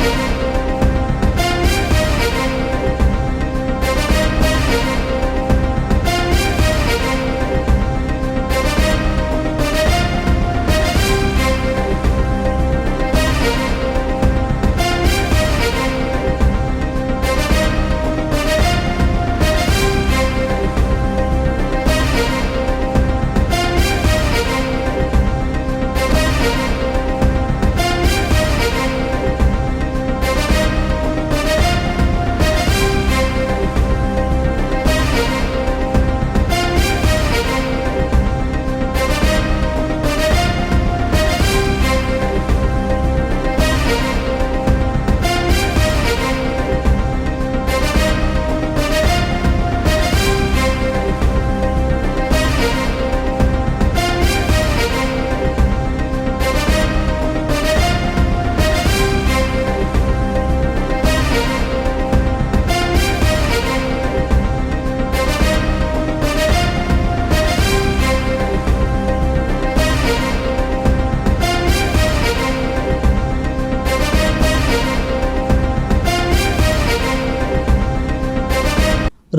Музика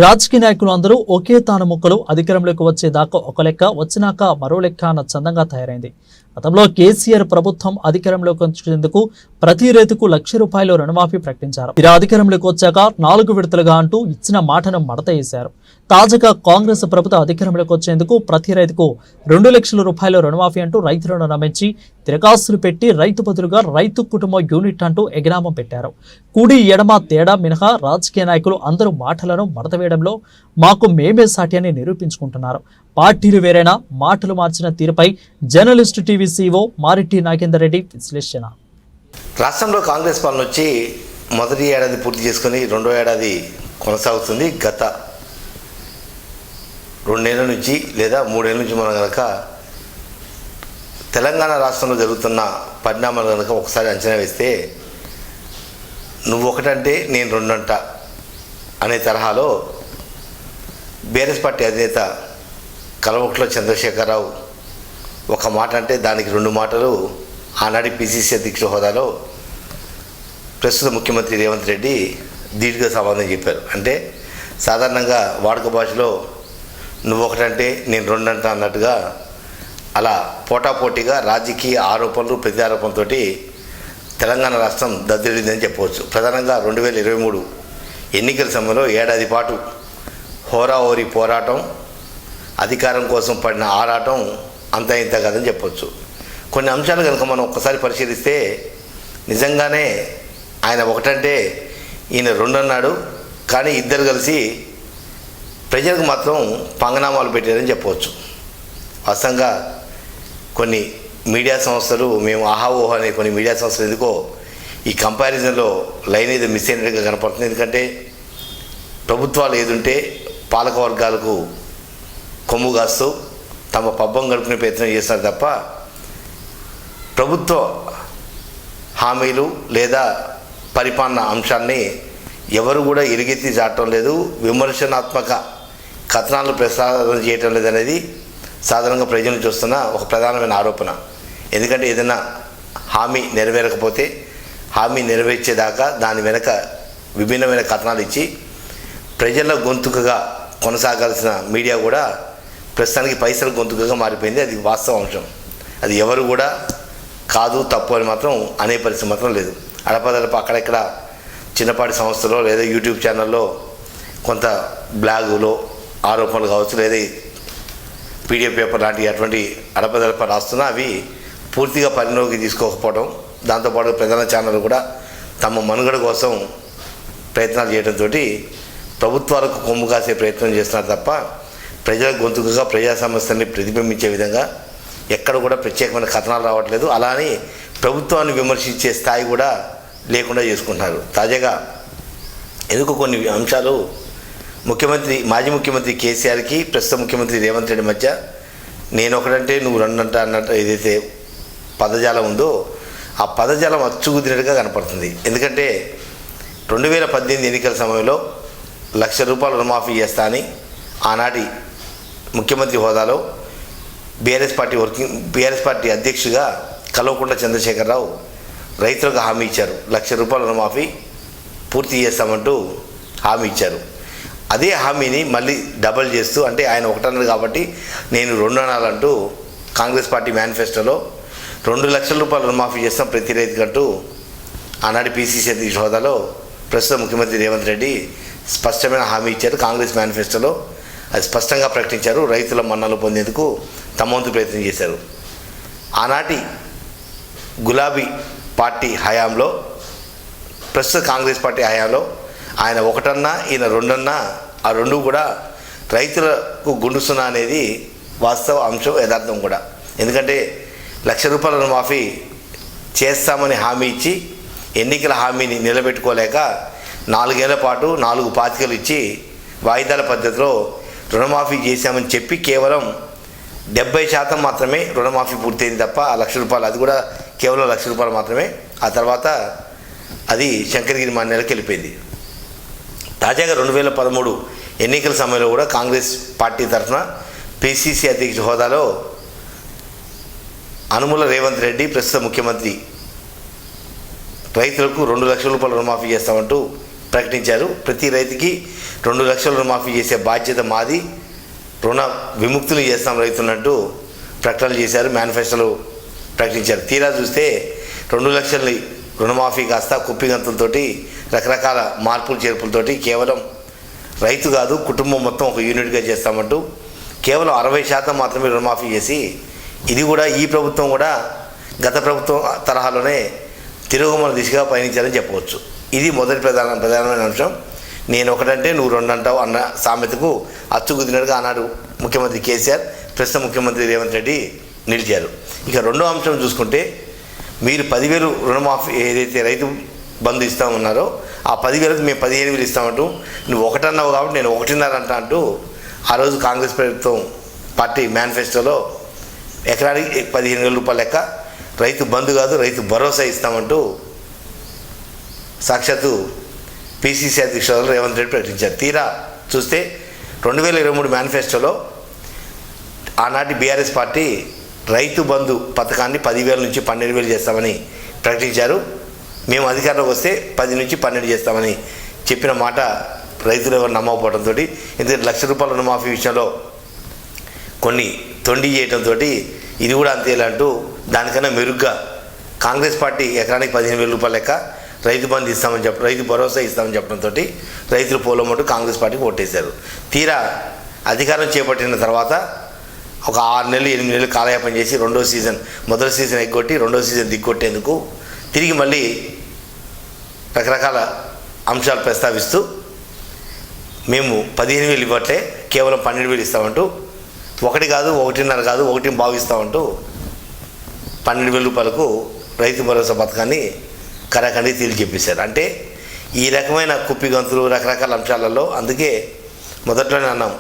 రాజకీయ నాయకులు అందరూ ఒకే తాను ముక్కలు అధికారంలోకి వచ్చేదాకా ఒక లెక్క వచ్చినాక మరో లెక్క అన్న చందంగా తయారైంది. గతంలో కేసీఆర్ ప్రభుత్వం అధికారంలోకి వచ్చేందుకు ప్రతి రైతుకు లక్ష రూపాయలు రుణమాఫీ ప్రకటించారు. ఇలా అధికారంలోకి వచ్చాక నాలుగు విడతలుగా అంటూ ఇచ్చిన మాటను మడత వేశారు తాజాగా కాంగ్రెస్ ప్రభుత్వం అధికారంలోకి వచ్చేందుకు ప్రతి రైతుకు రెండు లక్షల రూపాయల రుణమాఫీ అంటూ రైతులను నమ్మించి తిరగాసులు పెట్టి రైతు బదులుగా రైతు కుటుంబ యూనిట్ అంటూ ఎగనామం పెట్టారు. కుడి ఎడమ తేడా మినహా రాజకీయ నాయకులు అందరూ మాటలను మడతవేయడంలో మాకు మేమే సాటి అని నిరూపించుకుంటున్నారు. పార్టీలు వేరైనా మాటలు మార్చిన తీరుపై journalist TV C O Mariti Nagender Reddy విశ్లేషణ. రాష్ట్రంలో కాంగ్రెస్ పాలన వచ్చి మొదటి ఏడాది పూర్తి చేసుకుని రెండో ఏడాది కొనసాగుతుంది. గత రెండేళ్ళ నుంచి లేదా మూడేళ్ళ నుంచి మనం కనుక తెలంగాణ రాష్ట్రంలో జరుగుతున్న పరిణామాలు కనుక ఒకసారి అంచనా వేస్తే నువ్వు ఒకటంటే నేను రెండంట అనే తరహాలో బీఆర్ఎస్ పార్టీ అధినేత కలవకుట్ల చంద్రశేఖరరావు ఒక మాట అంటే దానికి రెండు మాటలు ఆనాటి పిసిసి అధ్యక్షుల హోదాలో ప్రస్తుత ముఖ్యమంత్రి రేవంత్ రెడ్డి దీర్ఘ సమాధానం చెప్పారు. అంటే సాధారణంగా వాడుక భాషలో నువ్వు ఒకటంటే నేను రెండంట అన్నట్టుగా అలా పోటాపోటీగా రాజకీయ ఆరోపణలు ప్రతి తెలంగాణ రాష్ట్రం దద్దరిల్లిందని చెప్పవచ్చు. ప్రధానంగా రెండు వేల ఇరవై మూడు ఎన్నికల సమయంలో ఏడాది పాటు హోరాహోరీ పోరాటం అధికారం కోసం పడిన ఆరాటం అంత ఇంత కాదని చెప్పొచ్చు కొన్ని అంశాలు కనుక మనం ఒక్కసారి పరిశీలిస్తే నిజంగానే ఆయన ఒకటంటే ఈయన రెండు అన్నాడు కానీ ఇద్దరు కలిసి ప్రజలకు మాత్రం పంగనామాలు పెట్టారని చెప్పవచ్చు. వాస్తవంగా కొన్ని మీడియా సంస్థలు మేము ఆహా ఓహో అనే కొన్ని మీడియా సంస్థలు ఎందుకో ఈ కంపారిజన్లో లైన్ ఏదో మిస్ అయినట్టుగా కనపడుతుంది. ఎందుకంటే ప్రభుత్వాలు ఏదుంటే పాలక వర్గాలకు కొమ్ము కాస్తూ తమ పబ్బం గడుపునే ప్రయత్నం చేస్తారు తప్ప ప్రభుత్వ హామీలు లేదా పరిపాలన అంశాన్ని ఎవరు కూడా ఎరిగెత్తి దాటం లేదు. విమర్శనాత్మక కథనాలు ప్రసారం చేయటం లేదనేది సాధారణంగా ప్రజలు చూస్తున్న ఒక ప్రధానమైన ఆరోపణ. ఎందుకంటే ఏదైనా హామీ నెరవేరకపోతే హామీ నెరవేర్చేదాకా దాని వెనక విభిన్నమైన కథనాలు ఇచ్చి ప్రజల గొంతుకగా కొనసాగాల్సిన మీడియా కూడా ప్రస్తుతానికి పైసల గొంతుకగా మారిపోయింది. అది వాస్తవ అంశం. అది ఎవరు కూడా కాదు తప్పు అని మాత్రం అనే పరిస్థితి మాత్రం లేదు. అడపదడప అక్కడెక్కడ చిన్నపాటి సంస్థలో లేదా యూట్యూబ్ ఛానల్లో కొంత బ్లాగులో ఆరోపణలు కావచ్చు లేదా పీడిఎఫ్ పేపర్ లాంటి అటువంటి అడపదడప రాస్తున్నా అవి పూర్తిగా పరిణోకి తీసుకోకపోవడం దాంతోపాటు ప్రధాన ఛానల్ కూడా తమ మనుగడ కోసం ప్రయత్నాలు చేయడంతో ప్రభుత్వాలకు కొమ్ము కాసే ప్రయత్నం చేస్తున్నారు తప్ప ప్రజల గొంతుకగా ప్రజా సమస్యల్ని ప్రతిబింబించే విధంగా ఎక్కడ కూడా ప్రత్యేకమైన కథనాలు రావట్లేదు. అలానే ప్రభుత్వాన్ని విమర్శించే స్థాయి కూడా లేకుండా చేసుకుంటున్నారు. తాజాగా ఎందుకు కొన్ని అంశాలు ముఖ్యమంత్రి మాజీ ముఖ్యమంత్రి కేసీఆర్కి ప్రస్తుత ముఖ్యమంత్రి రేవంత్ రెడ్డి మధ్య నేను ఒకటంటే నువ్వు రెండంట అన్నట్టు ఏదైతే పదజాలం ఉందో ఆ పదజాలం అచ్చుకుదినట్టుగా కనపడుతుంది. ఎందుకంటే రెండు వేల పద్దెనిమిది ఎన్నికల సమయంలో లక్ష రూపాయలు రుణమాఫీ చేస్తా అని ఆనాటి ముఖ్యమంత్రి హోదాలో BRS party working BRS party అధ్యక్షుగా Kalvakuntla Chandrasekhar Rao రైతులకు హామీ ఇచ్చారు. లక్ష రూపాయల రుణమాఫీ పూర్తి చేస్తామంటూ హామీ ఇచ్చారు. అదే హామీని మళ్ళీ డబల్ చేస్తూ అంటే ఆయన ఒకటన్నారు కాబట్టి నేను రెండు అనాలంటూ కాంగ్రెస్ పార్టీ మేనిఫెస్టోలో రెండు లక్షల రూపాయలు రుణమాఫీ చేస్తాం ప్రతి రైతుకంటూ ఆనాటి పీసీసీ అధ్యక్ష హోదాలో ప్రస్తుత ముఖ్యమంత్రి రేవంత్ రెడ్డి స్పష్టమైన హామీ ఇచ్చారు కాంగ్రెస్ మేనిఫెస్టోలో. అది స్పష్టంగా ప్రకటించారు. రైతుల మన్నలు పొందేందుకు తమ వంతు ప్రయత్నం చేశారు. ఆనాటి గులాబీ పార్టీ హయాంలో ప్రస్తుత కాంగ్రెస్ పార్టీ హయాంలో ఆయన ఒకటన్నా ఈయన రెండన్నా ఆ రెండు కూడా రైతులకు గుండుస్తున్నా అనేది వాస్తవ అంశం యథార్థం కూడా. ఎందుకంటే లక్ష రూపాయల రుణమాఫీ చేస్తామని హామీ ఇచ్చి ఎన్నికల హామీని నిలబెట్టుకోలేక నాలుగేళ్ళ పాటు నాలుగు పాతికలు ఇచ్చి వాయిదాల పద్ధతిలో రుణమాఫీ చేశామని చెప్పి కేవలం డెబ్బై శాతం మాత్రమే రుణమాఫీ పూర్తయింది తప్ప ఆ లక్ష రూపాయలు అది కూడా కేవలం లక్ష రూపాయలు మాత్రమే. ఆ తర్వాత అది శంకరగిరి మాన్యాలకు వెళ్ళిపోయింది. తాజాగా రెండు వేల పదమూడు ఎన్నికల సమయంలో కూడా కాంగ్రెస్ పార్టీ తరఫున పిసిసి అధ్యక్ష హోదాలో అనుముల రేవంత్ రెడ్డి ప్రస్తుత ముఖ్యమంత్రి రైతులకు రెండు లక్షల రూపాయల రుణమాఫీ చేస్తామంటూ ప్రకటించారు. ప్రతి రైతుకి రెండు లక్షల రుణమాఫీ చేసే బాధ్యత మాది. రుణ విముక్తులు చేస్తాం రైతులంటూ ప్రకటనలు చేశారు మేనిఫెస్టోలో ప్రకటించారు. తీరా చూస్తే రెండు లక్షల రుణమాఫీ కాస్త కుప్పిగంతులతోటి రకరకాల మార్పులు చేర్పులతోటి కేవలం రైతు కాదు కుటుంబం మొత్తం ఒక యూనిట్గా చేస్తామంటూ కేవలం అరవై శాతం మాత్రమే రుణమాఫీ చేసి ఇది కూడా ఈ ప్రభుత్వం కూడా గత ప్రభుత్వం తరహాలోనే తిరుగుమల దిశగా పయనించాలని చెప్పవచ్చు. ఇది మొదటి ప్రధాన ప్రధానమైన అంశం. నేను ఒకటంటే నువ్వు రెండు అంటావు అన్న సామెతకు అచ్చుకుదినట్టుగా ఆనాడు ముఖ్యమంత్రి కేసీఆర్ ప్రస్తుత ముఖ్యమంత్రి రేవంత్ రెడ్డి నిలిచారు. ఇక రెండో అంశం చూసుకుంటే మీరు పదివేలు రుణమాఫీ ఏదైతే రైతు బంధు ఇస్తామన్నారో ఆ పదివేలకు మేము పదిహేను వేలు ఇస్తామంటూ నువ్వు ఒకటన్నావు కాబట్టి నేను ఒకటిన్నర అంటా అంటూ ఆ రోజు కాంగ్రెస్ ప్రభుత్వం పార్టీ మేనిఫెస్టోలో ఎకరానికి పదిహేను వేల రూపాయల లెక్క రైతు బంధు కాదు రైతు భరోసా ఇస్తామంటూ సాక్షాత్తు పిసిసి అధ్యక్షులు రేవంత్ రెడ్డి ప్రకటించారు. తీరా చూస్తే రెండు వేల ఇరవై మూడు మేనిఫెస్టోలో ఆనాటి బీఆర్ఎస్ పార్టీ రైతు బంధు పథకాన్ని పదివేల నుంచి పన్నెండు వేలు చేస్తామని ప్రకటించారు. మేము అధికారంలోకి వస్తే పది నుంచి పన్నెండు చేస్తామని చెప్పిన మాట రైతులు ఎవరు నమ్మకపోవడంతో ఎందుకంటే లక్ష రూపాయల రుణమాఫీ విషయంలో కొన్ని తొండి చేయడంతో ఇది కూడా అంతేలంటూ దానికన్నా మెరుగ్గా కాంగ్రెస్ పార్టీ ఎకరానికి పదిహేను వేల రూపాయల లెక్క రైతు బంధు ఇస్తామని చెప్ప రైతు భరోసా ఇస్తామని చెప్పడంతో రైతులు పోలమట్టు కాంగ్రెస్ పార్టీకి ఓటేశారు. తీరా అధికారం చేపట్టిన తర్వాత ఒక ఆరు నెలలు ఎనిమిది నెలలు కాలయాపన చేసి రెండో సీజన్ మొదటి సీజన్ ఎగ్గొట్టి రెండో సీజన్ దిగ్గొట్టేందుకు తిరిగి మళ్ళీ రకరకాల అంశాలు ప్రస్తావిస్తూ మేము పదిహేను వేలు ఇవ్వట్లే కేవలం పన్నెండు వేలు ఇస్తామంటూ ఒకటి కాదు ఒకటిన్నర కాదు ఒకటిని భావిస్తామంటూ పన్నెండు వేల రూపాయలకు రైతు భరోసా పథకాన్ని కరాఖండి తేల్చి చెప్పేశారు. అంటే ఈ రకమైన కుప్పిగంతులు రకరకాల అంశాలలో అందుకే మొదట్లోనే అన్నాం.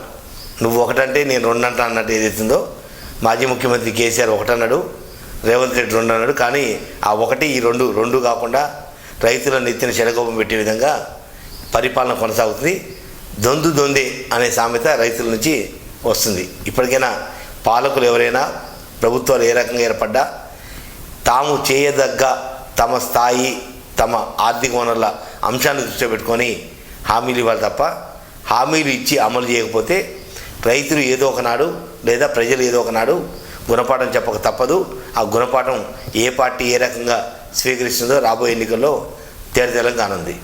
నువ్వు ఒకటంటే నేను రెండంట అన్నట్టు ఏదైతుందో మాజీ ముఖ్యమంత్రి కేసీఆర్ ఒకటన్నాడు రేవంత్ రెడ్డి రెండు అన్నాడు కానీ ఆ ఒకటి ఈ రెండు రెండు కాకుండా రైతుల నెత్తిన చెడగోపం పెట్టే విధంగా పరిపాలన కొనసాగుతుంది. దొందు దొందే అనే సామెత రైతుల నుంచి వస్తుంది. ఇప్పటికైనా పాలకులు ఎవరైనా ప్రభుత్వాలు ఏ రకంగా ఏర్పడ్డా తాము చేయదగ్గ తమ స్థాయి తమ ఆర్థిక వనరుల అంశాన్ని దృష్టిలో పెట్టుకొని హామీలు ఇవ్వాలి తప్ప హామీలు ఇచ్చి అమలు చేయకపోతే రైతులు ఏదో ఒకనాడు లేదా ప్రజలు ఏదో ఒకనాడు గుణపాఠం చెప్పక తప్పదు. ఆ గుణపాఠం ఏ పార్టీ ఏ రకంగా స్వీకరిస్తుందో రాబోయే ఎన్నికల్లో తేలితేలం కానుంది.